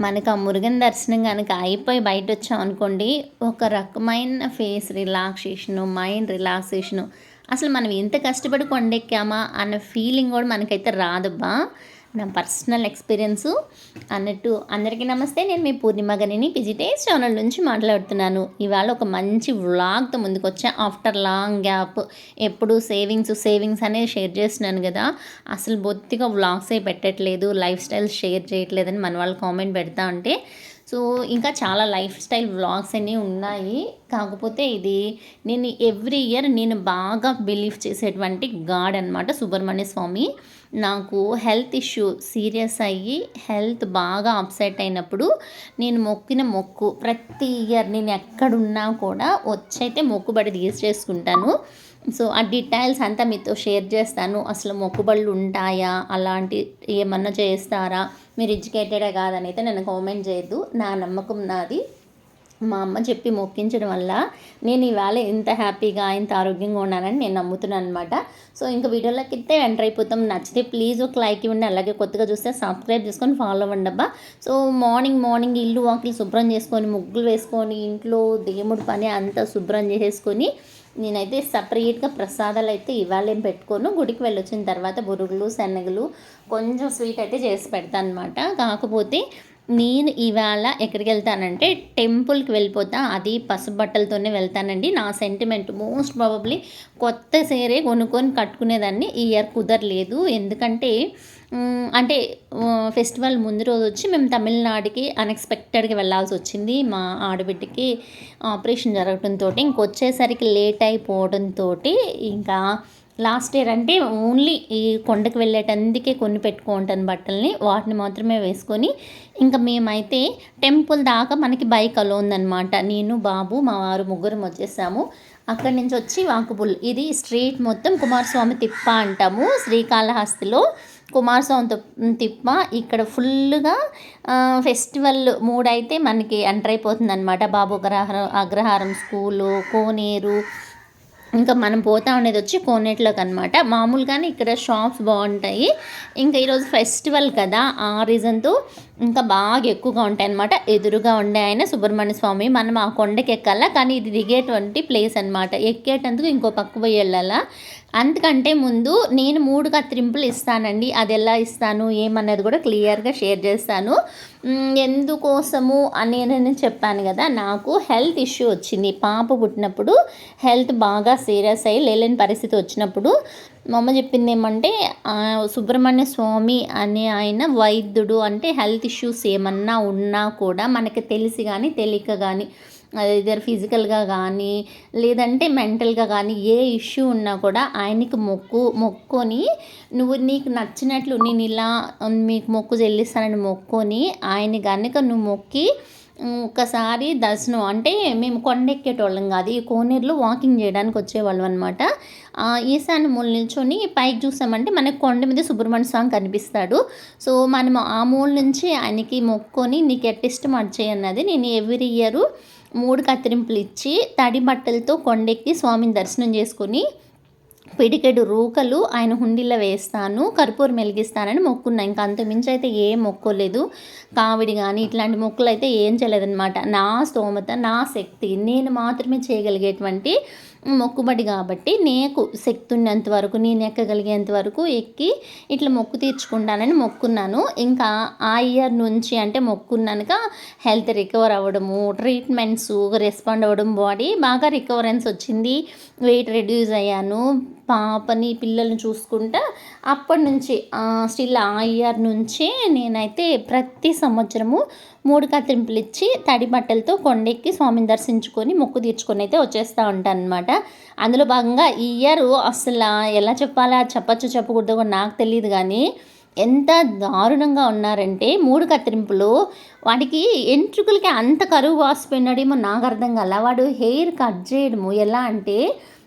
మనకు ఆ మురుగన్ దర్శనం కనుక అయిపోయి బయట వచ్చాం అనుకోండి ఒక రకమైన ఫేస్ రిలాక్సేషను మైండ్ రిలాక్సేషను. అసలు మనం ఎంత కష్టపడి కొండెక్కామా అన్న ఫీలింగ్ కూడా మనకైతే రాదబ్బా. నా పర్సనల్ ఎక్స్పీరియన్సు అన్నట్టు అందరికీ నమస్తే. నేను మీ పూర్ణిమ గనిని పిజిటేస్ ఛానల్ నుంచి మాట్లాడుతున్నాను. ఇవాళ ఒక మంచి వ్లాగ్తో ముందుకు వచ్చా ఆఫ్టర్ లాంగ్ గ్యాప్ ఎప్పుడు సేవింగ్స్ సేవింగ్స్ అనేది షేర్ చేస్తున్నాను కదా. అసలు బొత్తిగా వ్లాగ్సే పెట్టట్లేదు లైఫ్ స్టైల్ షేర్ చేయట్లేదని మన వాళ్ళు కామెంట్ పెడతా ఉంటే. సో ఇంకా చాలా లైఫ్ స్టైల్ వ్లాగ్స్ అన్నీ ఉన్నాయి. కాకపోతే ఇది నేను ఎవ్రీ ఇయర్ నేను బాగా బిలీవ్ చేసేటువంటి గాడ్ అనమాట సుబ్రహ్మణ్య స్వామి. నాకు హెల్త్ ఇష్యూ సీరియస్ అయ్యి హెల్త్ బాగా అప్సెట్ అయినప్పుడు నేను మొక్కిన మొక్కు ప్రతి ఇయర్ నేను ఎక్కడున్నా కూడా వచ్చైతే మొక్కుబడి తీసేసుకుంటాను సో ఆ డీటెయిల్స్ అంతా మీతో షేర్ చేస్తాను. అసలు మొక్కుబళ్ళు ఉంటాయా? అలాంటి ఏమన్నా చేస్తారా? మీరు ఎడ్యుకేటెడే కాదని అయితే నన్ను కామెంట్ చేయొద్దు. నా నమ్మకం నాది. మా అమ్మ చెప్పి మొక్కించడం వల్ల నేను ఇవాళ ఇంత హ్యాపీగా ఇంత ఆరోగ్యంగా ఉన్నానని నేను నమ్ముతున్నాను అనమాట సో ఇంకా వీడియోలోకి అయితే ఎంటర్ అయిపోతాం. నచ్చితే ప్లీజ్ ఒక లైక్ ఇవ్వండి. అలాగే కొత్తగా చూస్తే సబ్స్క్రైబ్ చేసుకొని ఫాలో అవ్వండి అబ్బా. సో మార్నింగ్ మార్నింగ్ ఇల్లు వాకిలు శుభ్రం చేసుకొని ముగ్గులు వేసుకొని ఇంట్లో దేవుడి పని అంతా శుభ్రం చేసేసుకొని నేనైతే సపరేట్గా ప్రసాదాలు అయితే ఇవాళ ఏం పెట్టుకోను. గుడికి వెళ్ళొచ్చిన తర్వాత బురుగులు శనగలు కొంచెం స్వీట్ అయితే చేసి పెడతాను అనమాట కాకపోతే నేను ఇవాళ ఎక్కడికి వెళ్తానంటే టెంపుల్కి వెళ్ళిపోతా. అది పసుపు బట్టలతోనే వెళ్తానండి. నా సెంటిమెంట్ మోస్ట్ ప్రాబబ్లీ కొత్త సేరే కొనుక్కొని కట్టుకునేదాన్ని. ఈ ఇయర్ కుదరలేదు. ఎందుకంటే అంటే ఫెస్టివల్ ముందు రోజు వచ్చి మేము తమిళనాడుకి అన్ఎక్స్పెక్టెడ్గా వెళ్ళాల్సి వచ్చింది. మా ఆడబిడ్డకి ఆపరేషన్ జరగడంతో ఇంకొచ్చేసరికి లేట్ అయిపోవడంతో ఇంకా లాస్ట్ ఇయర్ అంటే ఓన్లీ ఈ కొండకు వెళ్ళేటందుకే కొన్ని పెట్టుకుంటాను బట్టల్ని వాటిని మాత్రమే వేసుకొని ఇంకా మేమైతే టెంపుల్ దాకా మనకి బైక్ అలో ఉందన్నమాట. నేను బాబు మా వారు ముగ్గురం వచ్చేసాము. అక్కడి నుంచి వచ్చి వాకుబుల్. ఇది స్ట్రీట్ మొత్తం కుమారస్వామి తిప్ప అంటాము. శ్రీకాళహస్తిలో కుమారస్వామి తిప్ప. ఇక్కడ ఫుల్గా ఫెస్టివల్ మూడైతే మనకి ఎంటర్ అయిపోతుంది అనమాట బాబు అగ్రహారం అగ్రహారం స్కూలు కోనేరు ఇంకా మనం పోతా ఉండేది వచ్చి కోనేట్లోకి అనమాట మామూలుగానే ఇక్కడ షాప్స్ బాగుంటాయి. ఇంకా ఈరోజు ఫెస్టివల్ కదా ఆ రీజన్తో ఇంకా బాగా ఎక్కువగా ఉంటాయి అనమాట ఎదురుగా ఉండే ఆయన సుబ్రహ్మణ్య స్వామి మనం ఆ కొండకి ఎక్కాలా కానీ ఇది దిగేటువంటి ప్లేస్ అనమాట ఎక్కేటందుకు ఇంకో పక్క పోయి వెళ్ళాలా? అంతకంటే ముందు నేను మూడు కత్తిరింపులు ఇస్తానండి. అది ఎలా ఇస్తాను ఏమన్నది కూడా క్లియర్గా షేర్ చేస్తాను. ఎందుకోసము అని నేను చెప్పాను కదా నాకు హెల్త్ ఇష్యూ వచ్చింది. పాప పుట్టినప్పుడు హెల్త్ బాగా సీరియస్ అయ్యి లేలేని పరిస్థితి వచ్చినప్పుడు మా అమ్మ చెప్పింది ఏమంటే సుబ్రహ్మణ్య స్వామి అనే ఆయన వైద్యుడు అంటే హెల్త్ ఇష్యూస్ ఏమన్నా ఉన్నా కూడా మనకి తెలిసి కానీ తెలియక కానీ ఇద్దరు ఫిజికల్గా కానీ లేదంటే మెంటల్గా కానీ ఏ ఇష్యూ ఉన్నా కూడా ఆయనకి మొక్కు మొక్కొని నువ్వు నీకు నచ్చినట్లు నేను ఇలా మీకు మొక్కు చెల్లిస్తానని మొక్కొని ఆయన కనుక నువ్వు మొక్కి ఒకసారి దర్శనం అంటే మేము కొండెక్కేటోళ్ళం కాదు. ఈ కోనేరులో వాకింగ్ చేయడానికి వచ్చేవాళ్ళం అనమాట ఈశాన్య మూల నిల్చొని పైకి చూసామంటే మనకి కొండ మీద సుబ్రహ్మణ్య స్వామి కనిపిస్తాడు. సో మనం ఆ మూల నుంచి ఆయనకి మొక్కొని నీకు ఎట్టిష్టం అన్నది నేను ఎవ్రీ ఇయర్ మూడు కత్తిరింపులు ఇచ్చి తడి బట్టలతో కొండెక్కి స్వామిని దర్శనం చేసుకొని పిడికెడు రూకలు ఆయన హుండీలో వేస్తాను కర్పూరం మెలిగిస్తానని మొక్కున్నా. ఇంకా అంతమించి అయితే ఏం మొక్కోలేదు. కావిడి కానీ ఇట్లాంటి మొక్కులు అయితే ఏం చేయలేదన్నమాట. నా స్తోమత నా శక్తి నేను మాత్రమే చేయగలిగేటువంటి మొక్కుబడి కాబట్టి నీకు శక్తి ఉన్నంత వరకు నేను ఎక్కగలిగేంత వరకు ఎక్కి ఇట్లా మొక్కు తీర్చుకుంటానని మొక్కున్నాను. ఇంకా ఆ ఇయర్ నుంచి అంటే మొక్కున్నాక హెల్త్ రికవర్ అవ్వడము ట్రీట్మెంట్స్ రెస్పాండ్ అవ్వడం బాడీ బాగా రికవరెన్స్ వచ్చింది. వెయిట్ రెడ్యూస్ అయ్యాను. పాపని పిల్లల్ని చూసుకుంటా అప్పటి నుంచి స్టిల్ ఆ ఇయర్ నుంచే నేనైతే ప్రతి సంవత్సరము మూడు కత్తిరింపులు ఇచ్చి తడి బట్టలతో కొండెక్కి స్వామిని దర్శించుకొని మొక్కు తీర్చుకొని అయితే వచ్చేస్తూ ఉంటాను అనమాట అందులో భాగంగా ఈ ఇయర్ అసలు ఎలా చెప్పాలా చెప్పచ్చు చెప్పకూడదు కూడా నాకు తెలియదు కానీ ఎంత దారుణంగా ఉన్నారంటే మూడు కత్తిరింపులు. వాడికి ఎంట్రుకలకి అంత కరువు వాసిపోయినాడేమో నాకు అర్థం కాల. వాడు హెయిర్ కట్ చేయడము ఎలా అంటే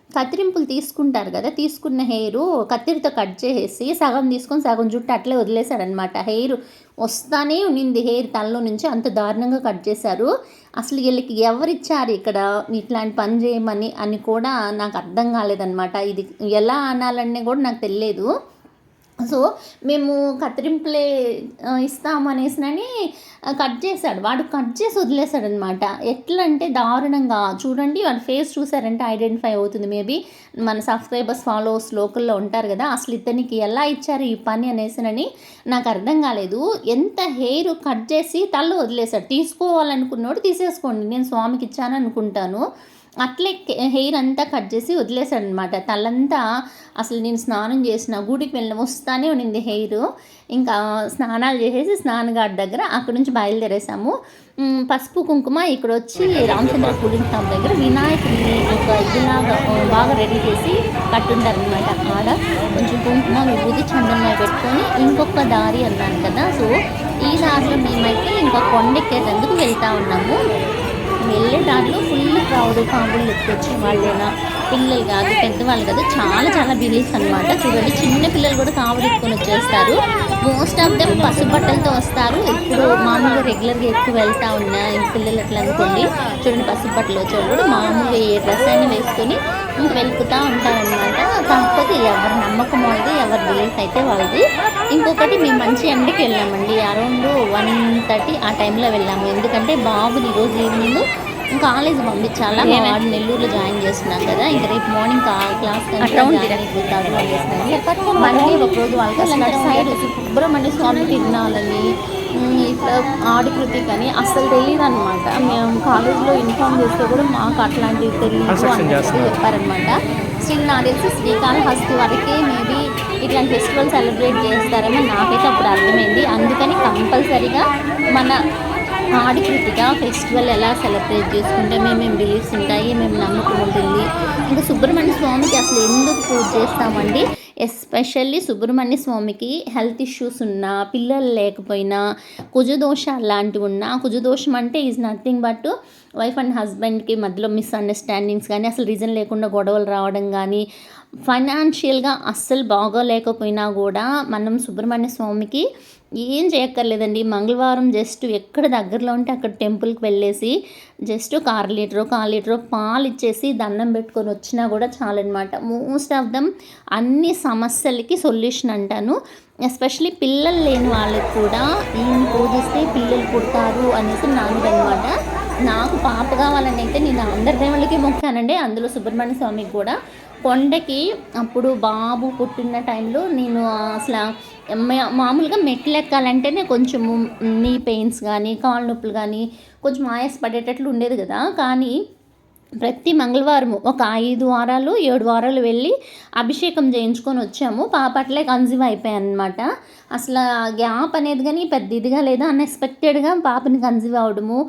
కత్తిరింపులు తీసుకుంటారు కదా తీసుకున్న హెయిర్ కత్తిరితో కట్ చేసేసి సగం తీసుకొని సగం జుట్టు అట్లే వదిలేశాడనమాట హెయిర్ వస్తానే ఉన్నింది హెయిర్ తనలో నుంచి. అంత దారుణంగా కట్ చేశారు. అసలు వీళ్ళకి ఎవరిచ్చారు ఇక్కడ ఇట్లాంటి పని చేయమని అని కూడా నాకు అర్థం కాలేదనమాట ఇది ఎలా అనాలనే కూడా నాకు తెలియదు సో మేము కత్తిరింపులే ఇస్తాం ఇస్తాము అనేసినని కట్ చేశాడు. వాడు కట్ చేసి వదిలేశాడు అనమాట ఎట్లా అంటే దారుణంగా. చూడండి వాడి ఫేస్ చూసారంటే ఐడెంటిఫై అవుతుంది. మేబీ మన సబ్స్క్రైబర్స్ ఫాలోవర్స్ లోకల్లో ఉంటారు కదా. అసలు ఇతనికి ఎలా ఇచ్చారు ఈ పని అనేసినని నాకు అర్థం కాలేదు. ఎంత హెయిర్ కట్ చేసి తల వదిలేశాడు. తీసుకోవాలనుకున్నోడు తీసేసుకోండి. నేను స్వామికి ఇచ్చాను అనుకుంటాను. అట్లే హెయిర్ అంతా కట్ చేసి వదిలేశాడు అనమాట తలంతా అసలు నేను స్నానం చేసిన గుడికి వెళ్ళిన వస్తానే ఉండింది హెయిర్. ఇంకా స్నానాలు చేసేసి స్నానగాడి దగ్గర అక్కడ నుంచి బయలుదేరేసాము. పసుపు కుంకుమ ఇక్కడ వచ్చి రామచంద్ర కూలింగ్ షాప్ దగ్గర వినాయకుడిని ఒక ఇదిలాగా బాగా రెడీ చేసి కట్టుంటారనమాట ఆడ. కొంచెం కుంకుమ విభూతి చందన పెట్టుకొని ఇంకొక దారి అన్నాను కదా. సో ఈ దారిలో మేమైతే ఇంకా కొండెక్కేటందుకు వెళ్తా ఉన్నాము. వెళ్ళే దాంట్లో ఫుల్ క్రౌడ్ పాములు ఎత్తుకొచ్చి వాళ్ళేనా? పిల్లలు కాదు పెద్దవాళ్ళు కాదు చాలా చాలా బిలీఫ్ అనమాట చూడండి చిన్న పిల్లలు కూడా కావడి వచ్చేస్తారు. మోస్ట్ ఆఫ్ దెమ్ పసుపు బట్టలతో వస్తారు. ఇప్పుడు మామూలుగా రెగ్యులర్గా ఎక్కువ వెళ్తా ఉన్నా పిల్లలు అట్లా అనుకోండి. చూడండి పసుపు బట్టలు వచ్చేవాళ్ళు మామూలుగా ఏ డ్రెస్ అయినా వేసుకొని ఇంక ఉంటారనమాట కాకపోతే నమ్మకం వాళ్ళది ఎవరి బిలీఫ్ అయితే వాళ్ళది. ఇంకొకటి మేము మంచి ఎండకి వెళ్ళామండి. అరౌండ్ వన్ థర్టీ ఆ టైంలో వెళ్ళాము. ఎందుకంటే బాబుని ఈరోజు ఈవినింగ్ కాలేజ్ పంపించాలా? వాడు నెల్లూరులో జాయిన్ చేస్తున్నాం కదా. ఇంకా రేపు మార్నింగ్ క్లాస్ అనేసి మళ్ళీ ఒకరోజు వాళ్ళకి సైడ్ సుబ్రహ్మణ్య స్వామి తిరునాళ్ళని ఆడికృతి కానీ అసలు తెలియదు అనమాట మేము కాలేజ్లో ఇన్ఫామ్ చేస్తే కూడా మాకు అట్లాంటివి తెలియదు అని. చెప్పారనమాట స్టిల్ నాకు తెలిసి శ్రీకాళహస్తి వరకే మేబీ ఇట్లాంటి ఫెస్టివల్ సెలబ్రేట్ చేస్తారని నాకైతే అప్పుడు అర్థమైంది. అందుకని కంపల్సరీగా మన ఆడికృతిగా ఫెస్టివల్ ఎలా సెలబ్రేట్ చేసుకుంటే మేము బిలీఫ్స్ ఉంటాయి మేము నమ్మకం ఉంటుంది ఇంకా సుబ్రహ్మణ్య స్వామికి అసలు ఎందుకు పూజ చేస్తామండి? ఎస్పెషల్లీ సుబ్రహ్మణ్య స్వామికి హెల్త్ ఇష్యూస్ ఉన్నా పిల్లలు లేకపోయినా కుజదోష లాంటివి ఉన్నా కుజదోషం అంటే is nothing but wife and హస్బెండ్కి మధ్యలో మిస్అండర్స్టాండింగ్స్ కానీ అసలు రీజన్ లేకుండా గొడవలు రావడం కానీ ఫైనాన్షియల్గా అస్సలు బాగోలేకపోయినా కూడా మనం సుబ్రహ్మణ్య స్వామికి ఏం చేయక్కర్లేదండి. మంగళవారం జస్ట్ ఎక్కడ దగ్గరలో ఉంటే అక్కడ టెంపుల్కి వెళ్ళేసి జస్ట్ ఒక అర లీటరు కాల్ లీటరు పాలు ఇచ్చేసి దండం పెట్టుకొని వచ్చినా కూడా చాలన్నమాట మోస్ట్ ఆఫ్ దమ్ అన్ని సమస్యలకి సొల్యూషన్ అంటాను. ఎస్పెషలీ పిల్లలు లేని వాళ్ళకి కూడా ఈయన పూజిస్తే పిల్లలు పుడతారు అనేసి నాన్నదనమాట నాకు పాప కావాలని అయితే నేను అందరి దేవుళ్ళకి మొక్కానండి. అందులో సుబ్రహ్మణ్య స్వామికి కూడా. కొండకి అప్పుడు బాబు పుట్టిన టైంలో నేను అసలు మామూలుగా మెట్లు ఎక్కాలంటేనే కొంచెం నీ పెయిన్స్ కానీ కాళ్ళ నొప్పులు కానీ కొంచెం ఆయాస పడేటట్లు ఉండేది కదా. కానీ ప్రతి మంగళవారం ఒక ఐదు వారాలు ఏడు వారాలు వెళ్ళి అభిషేకం చేయించుకొని వచ్చాము. పాప అట్లే కన్సీవ్ అయిపోయాను అనమాట అసలు గ్యాప్ అనేది కానీ పెద్ద ఇదిగా లేదా అన్ఎక్స్పెక్టెడ్గా పాపని కన్సీవ్ అవడము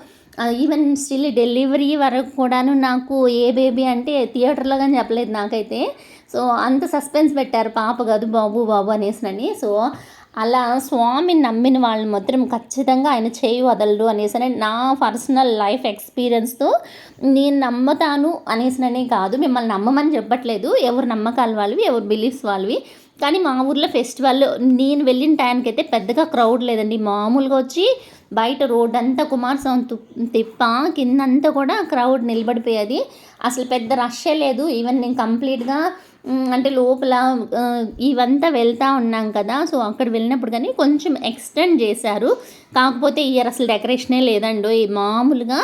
ఈవెన్ స్టిల్ డెలివరీ వరకు కూడాను నాకు ఏ బేబీ అంటే థియేటర్లో కానీ చెప్పలేదు నాకైతే. సో అంత సస్పెన్స్ పెట్టారు పాప కాదు బాబు బాబు అనేసినని సో అలా స్వామిని నమ్మిన వాళ్ళని మాత్రం ఖచ్చితంగా ఆయన చేయి వదలడు అనేసి నా పర్సనల్ లైఫ్ ఎక్స్పీరియన్స్తో నేను నమ్ముతాను అనేసిననే కాదు. మిమ్మల్ని నమ్మమని చెప్పట్లేదు. ఎవరు నమ్మకాలు వాళ్ళవి ఎవరు బిలీఫ్స్ వాళ్ళవి. కానీ మా ఊర్లో ఫెస్టివల్ నేను వెళ్ళిన టైంకి అయితే పెద్దగా క్రౌడ్ లేదండి. మామూలుగా వచ్చి బయట రోడ్ అంతా కుమారస్వామి తుప్- తిప్ప కిందంతా కూడా క్రౌడ్ నిలబడిపోయేది. అసలు పెద్ద రష్ లేదు. ఈవెన్ నేను కంప్లీట్గా అంటే లోపల ఇవంతా వెళ్తూ ఉన్నాం కదా సో అక్కడ వెళ్ళినప్పుడు కానీ కొంచెం ఎక్స్టెండ్ చేశారు. కాకపోతే ఇయర్ అసలు డెకరేషనే లేదండి. ఈ మామూలుగా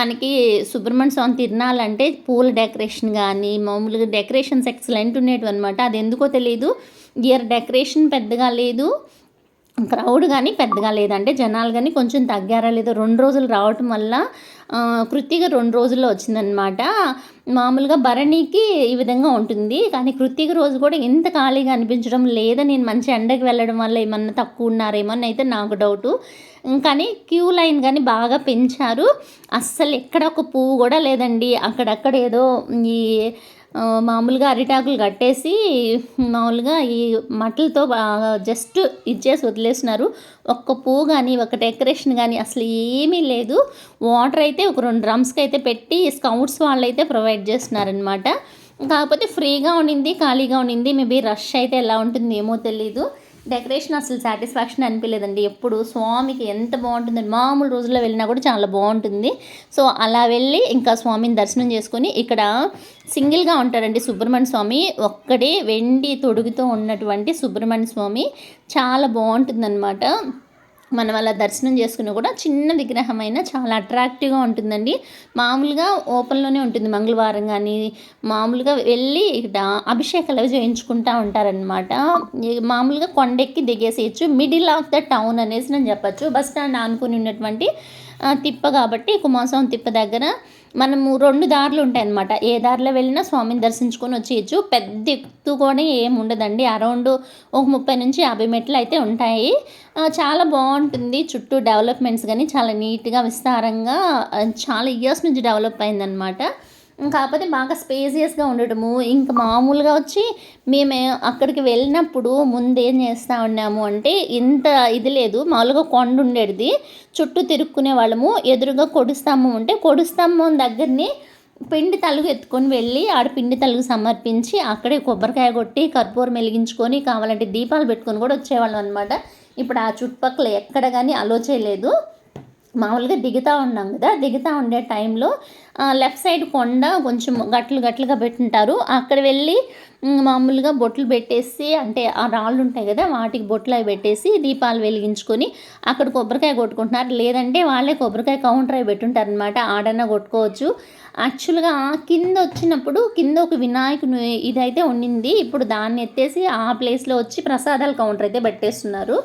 మనకి సుబ్రహ్మణ్య స్వామి తిరణాలంటే పూల డెకరేషన్ కానీ మామూలుగా డెకరేషన్స్ ఎక్సలెంట్ ఉండేటివి అనమాట అది ఎందుకో తెలియదు ఇయర్ డెకరేషన్ పెద్దగా లేదు. క్రౌడ్ కానీ పెద్దగా లేదంటే జనాలు కానీ కొంచెం తగ్గారా లేదో రెండు రోజులు రావటం వల్ల కృతిగా రెండు రోజుల్లో వచ్చిందనమాట మామూలుగా భరణికి ఈ విధంగా ఉంటుంది. కానీ కృతిక రోజు కూడా ఎంత ఖాళీగా అనిపించడం లేదా నేను మంచి ఎండకి వెళ్ళడం వల్ల ఏమన్నా తక్కువ ఉన్నారేమో అని అయితే నాకు డౌటు. కానీ క్యూ లైన్ కానీ బాగా పెంచారు. అస్సలు ఎక్కడ ఒక పువ్వు కూడా లేదండి. అక్కడక్కడ ఏదో ఈ మామూలుగా అరిటాకులు కట్టేసి మామూలుగా ఈ మట్టలతో బాగా జస్ట్ ఇచ్చేసి వదిలేసినారు ఒక్క పువ్వు కానీ ఒక డెకరేషన్ కానీ అసలు ఏమీ లేదు. వాటర్ అయితే ఒక రెండు డ్రమ్స్కి అయితే పెట్టి స్కౌట్స్ వాళ్ళు అయితే ప్రొవైడ్ చేస్తున్నారనమాట కాకపోతే ఫ్రీగా ఉండింది ఖాళీగా ఉండింది. మేబీ రష్ అయితే ఎలా ఉంటుంది ఏమో తెలీదు. డెకరేషన్ అసలు సాటిస్ఫాక్షన్ అనిపించలేదండి. ఎప్పుడు స్వామికి ఎంత బాగుంటుంది మామూలు రోజుల్లో వెళ్ళినా కూడా చాలా బాగుంటుంది. సో అలా వెళ్ళి ఇంకా స్వామిని దర్శనం చేసుకొని ఇక్కడ సింగిల్గా ఉంటాడండి సుబ్రహ్మణ్య స్వామి. ఒక్కడే వెండి తొడుగుతో ఉన్నటువంటి సుబ్రహ్మణ్య స్వామి. చాలా బాగుంటుందన్నమాట. మనం అలా దర్శనం చేసుకుని కూడా చిన్న విగ్రహం అయినా చాలా అట్రాక్టివ్గా ఉంటుందండి. మామూలుగా ఓపెన్లోనే ఉంటుంది. మంగళవారం కానీ మామూలుగా వెళ్ళి ఇక్కడ అభిషేకాలు అవి చేయించుకుంటూ ఉంటారనమాట మామూలుగా కొండెక్కి దిగేసేయచ్చు. మిడిల్ ఆఫ్ ద టౌన్ అనేసి నేను చెప్పచ్చు. బస్ స్టాండ్ అనుకుని ఉన్నటువంటి తిప్ప కాబట్టి కుమాసం తిప్ప దగ్గర మనము రెండు దారులు ఉంటాయి అన్నమాట ఏ దారిలో వెళ్ళినా స్వామిని దర్శించుకొని వచ్చేయచ్చు. పెద్ద ఎత్తు కూడా ఏమి ఉండదండి. అరౌండ్ ఒక ముప్పై నుంచి యాభై మెట్లు అయితే ఉంటాయి. చాలా బాగుంటుంది. చుట్టూ డెవలప్మెంట్స్ కానీ చాలా నీట్గా విస్తారంగా చాలా ఇయర్స్ నుంచి డెవలప్ అయిందనమాట కాకపోతే బాగా స్పేసియస్గా ఉండటము ఇంకా మామూలుగా వచ్చి మేము అక్కడికి వెళ్ళినప్పుడు ముందేం చేస్తూ ఉన్నాము అంటే ఇంత ఇది లేదు మామూలుగా కొండ ఉండేది. చుట్టూ తిరుక్కునే వాళ్ళము. ఎదురుగా కొడుస్తాము ఉంటే కొడుస్తాము దగ్గరని పిండి తలుగు ఎత్తుకొని వెళ్ళి ఆడ పిండి తలుగు సమర్పించి అక్కడే కొబ్బరికాయ కొట్టి కర్పూరం వెలిగించుకొని కావాలంటే దీపాలు పెట్టుకొని కూడా వచ్చేవాళ్ళం అనమాట ఇప్పుడు ఆ చుట్టుపక్కల ఎక్కడ కానీ అలో చేయలేదు. మామూలుగా దిగుతూ ఉన్నాం కదా దిగుతూ ఉండే టైంలో లెఫ్ట్ సైడ్ కొండ కొంచెం గట్లు గట్లుగా పెట్టుంటారు. అక్కడ వెళ్ళి మామూలుగా బొట్లు పెట్టేసి అంటే ఆ రాళ్ళు ఉంటాయి కదా వాటికి బొట్లు అవి పెట్టేసి దీపాలు వెలిగించుకొని అక్కడ కొబ్బరికాయ కొట్టుకుంటున్నారు. లేదంటే వాళ్ళే కొబ్బరికాయ కౌంటర్ అవి పెట్టుంటారు అనమాట ఆడన్నా కొట్టుకోవచ్చు. యాక్చువల్గా కింద వచ్చినప్పుడు కింద ఒక వినాయకుని ఇదైతే ఉండింది. ఇప్పుడు దాన్ని ఎత్తేసి ఆ ప్లేస్లో వచ్చి ప్రసాదాల కౌంటర్ అయితే పెట్టేస్తున్నారు.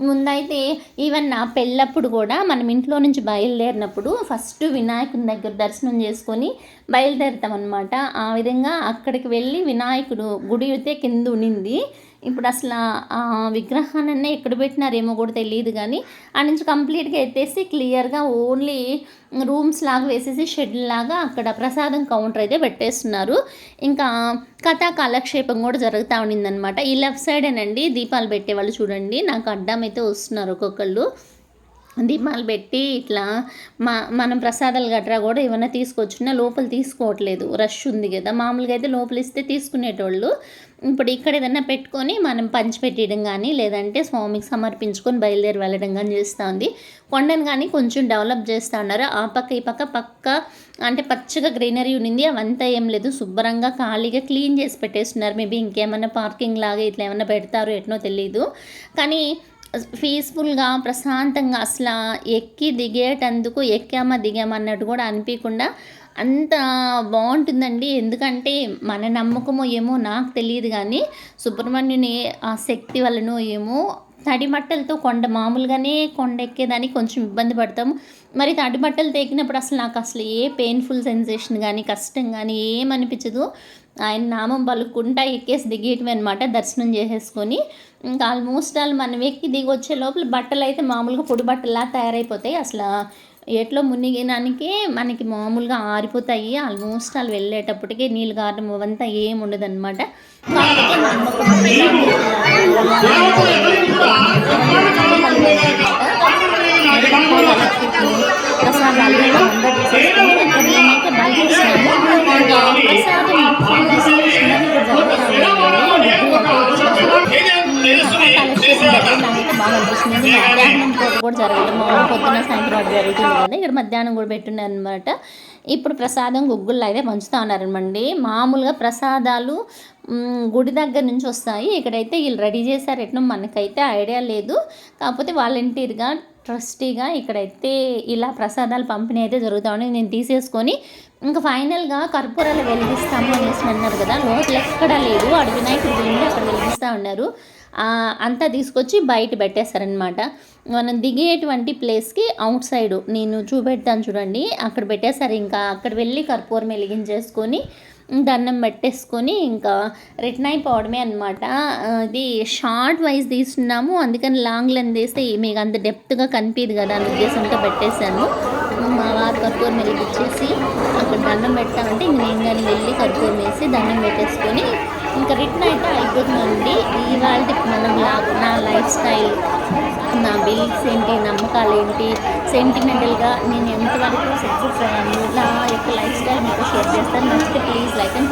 ముందైతే ఈవెన్ నా పెళ్ళప్పుడు కూడా మనం ఇంట్లో నుంచి బయలుదేరినప్పుడు ఫస్ట్ వినాయకుని దగ్గర దర్శనం చేసుకొని బయలుదేరుతాం అనమాట ఆ విధంగా అక్కడికి వెళ్ళి వినాయకుడు గుడి అయితే కింద ఉనింది ఇప్పుడు అసలు విగ్రహాన్ని ఎక్కడ పెట్టినారేమో కూడా తెలియదు కానీ ఆ నుంచి కంప్లీట్గా ఎత్తేసి క్లియర్గా ఓన్లీ రూమ్స్ లాగా వేసేసి షెడ్ లాగా అక్కడ ప్రసాదం కౌంటర్ అయితే పెట్టేస్తున్నారు. ఇంకా కథా కాలక్షేపం కూడా జరుగుతూ ఉండిందనమాట ఈ లెఫ్ట్ సైడేనండి దీపాలు పెట్టేవాళ్ళు చూడండి. నాకు అడ్డం అయితే వస్తున్నారు ఒక్కొక్కళ్ళు. దీపాలు పెట్టి ఇట్లా మా మనం ప్రసాదాలు గట్రా కూడా ఏమైనా తీసుకొచ్చినా లోపల తీసుకోవట్లేదు. రష్ ఉంది కదా. మామూలుగా అయితే లోపల ఇస్తే తీసుకునేటోళ్ళు ఇప్పుడు ఇక్కడ ఏదైనా పెట్టుకొని మనం పంచిపెట్టడం కానీ లేదంటే స్వామికి సమర్పించుకొని బయలుదేరి వెళ్ళడం కానీ చేస్తూ ఉంది. కొండను కానీ కొంచెం డెవలప్ చేస్తూ ఉన్నారు. ఆ పక్క ఈ పక్క పక్క అంటే పచ్చగా గ్రీనరీ ఉంది అవంతా ఏం లేదు. శుభ్రంగా ఖాళీగా క్లీన్ చేసి పెట్టేస్తున్నారు. మేబీ ఇంకేమైనా పార్కింగ్ లాగా ఇట్లా ఏమైనా పెడతారో ఎట్నో తెలియదు కానీ పీస్ఫుల్గా ప్రశాంతంగా అసలు ఎక్కి దిగేటందుకు ఎక్కామా దిగామన్నట్టు కూడా అనిపించకుండా అంత బాగుంటుందండి. ఎందుకంటే మన నమ్మకమో ఏమో నాకు తెలియదు కానీ సుబ్రహ్మణ్యుని ఆ శక్తి వలనో ఏమో తడి బట్టలతో కొండ మామూలుగానే కొండ ఎక్కేదానికి కొంచెం ఇబ్బంది పడతాము. మరి తడి బట్టలు తెగినప్పుడు అసలు నాకు అసలు ఏ పెయిన్ఫుల్ సెన్సేషన్ కానీ కష్టం కానీ ఏమనిపించదు. ఆయన నామం పలుకుంటా ఎక్కేసి దిగేయటం అనమాట దర్శనం చేసేసుకొని ఇంకా ఆల్మోస్ట్ ఆల్ మనం ఎక్కి దిగి వచ్చే లోపల బట్టలు అయితే మామూలుగా పొడి బట్టలా తయారైపోతాయి. అసలు ఎట్లో మునిగినానికి మనకి మామూలుగా ఆరిపోతాయి. ఆల్మోస్ట్ వాళ్ళు వెళ్ళేటప్పటికి నీళ్ళు కారడం అవంతా ఏం ఉండదు అనమాట కూడా జరగదు. మామూలు పొద్దున్న సాయంత్రం వాటి జరుగుతుంది కదా. ఇక్కడ మధ్యాహ్నం కూడా పెట్టున్నారు అనమాట ఇప్పుడు ప్రసాదం గుగ్గుళ్ళు అయితే పంచుతూ ఉన్నారనమండి. మామూలుగా ప్రసాదాలు గుడి దగ్గర నుంచి వస్తాయి. ఇక్కడైతే వీళ్ళు రెడీ చేశారు. ఎట్నో మనకైతే ఐడియా లేదు. కాకపోతే వాలంటీర్గా ట్రస్టీగా ఇక్కడైతే ఇలా ప్రసాదాలు పంపిణీ అయితే జరుగుతూ ఉన్నాయి. నేను తీసేసుకొని ఇంకా ఫైనల్గా కర్పూరాలు వెలిగిస్తాము అనేసి అన్నారు కదా. లోపల ఎక్కడా లేదు. అడు వినాయకుడు అక్కడ వెలిగిస్తూ ఉన్నారు. అంతా తీసుకొచ్చి బయట పెట్టేశారనమాట మనం దిగేటువంటి ప్లేస్కి అవుట్ సైడ్ నేను చూపెడతాను చూడండి. అక్కడ పెట్టేశారు. ఇంకా అక్కడ వెళ్ళి కర్పూరం వెలిగించేసుకొని దండం పెట్టేసుకొని ఇంకా రిటర్న్ అయిపోవడమే అనమాట ఇది షార్ట్ వైజ్ తీస్తున్నాము. అందుకని లాంగ్ లెంత్ తీస్తే మీకు అంత డెప్త్గా కనిపించదు కదా అని ఉద్దేశంతో పెట్టేశాను. మా వారు కర్పూరం వెలిగించేసి అక్కడ దండం పెట్టామంటే ఇంక నేను కానీ వెళ్ళి కర్పూరం వేసి దండం పెట్టేసుకొని ఇంకా రిటర్న్ అయితే అయిపోతుందండి. ఇవాళ మనం నా లైఫ్ స్టైల్ నా బిల్స్ ఏంటి నమ్మకాలు ఏంటి సెంటిమెంటల్గా నేను ఎంతవరకు సక్సెస్ అయ్యాను నా యొక్క లైఫ్ స్టైల్ మీకు షేర్ చేస్తాను. నచ్చితే ప్లీజ్ లైక్ అండ్